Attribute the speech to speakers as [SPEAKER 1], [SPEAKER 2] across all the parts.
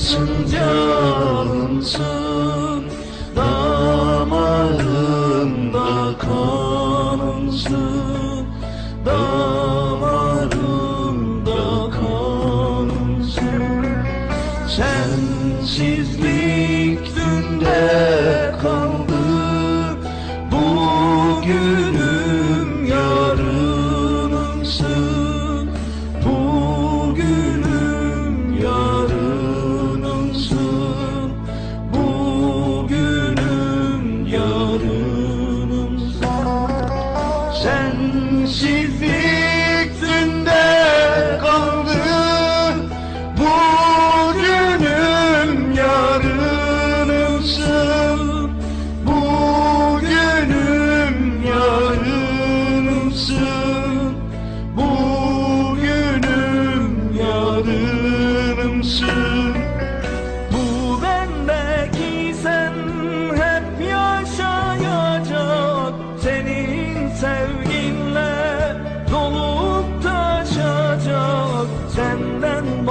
[SPEAKER 1] Canımsın canımsın Damarımda kanımsın Damarımda kanımsın Sensizlik dünde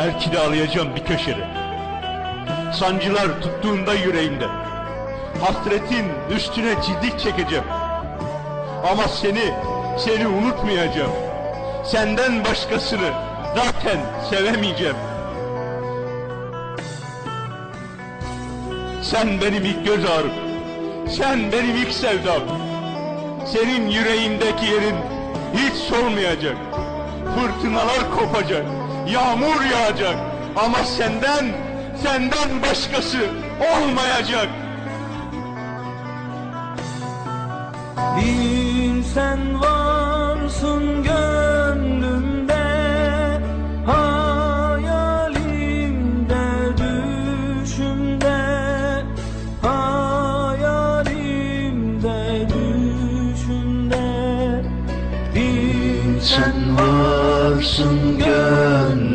[SPEAKER 2] Belki de ağlayacağım bir köşede. Sancılar tuttuğunda yüreğimde. Hasretin üstüne çizik çekeceğim. Ama seni, seni unutmayacağım. Senden başkasını zaten sevemeyeceğim. Sen benim ilk göz ağrım. Sen benim ilk sevdam. Senin yüreğindeki yerin hiç solmayacak. Fırtınalar kopacak. Yağmur yağacak. Ama senden, senden başkası olmayacak.
[SPEAKER 1] Bir sen varsın gönlümde Hayalimde düşümde Hayalimde düşümde Bir sen varsın 生根。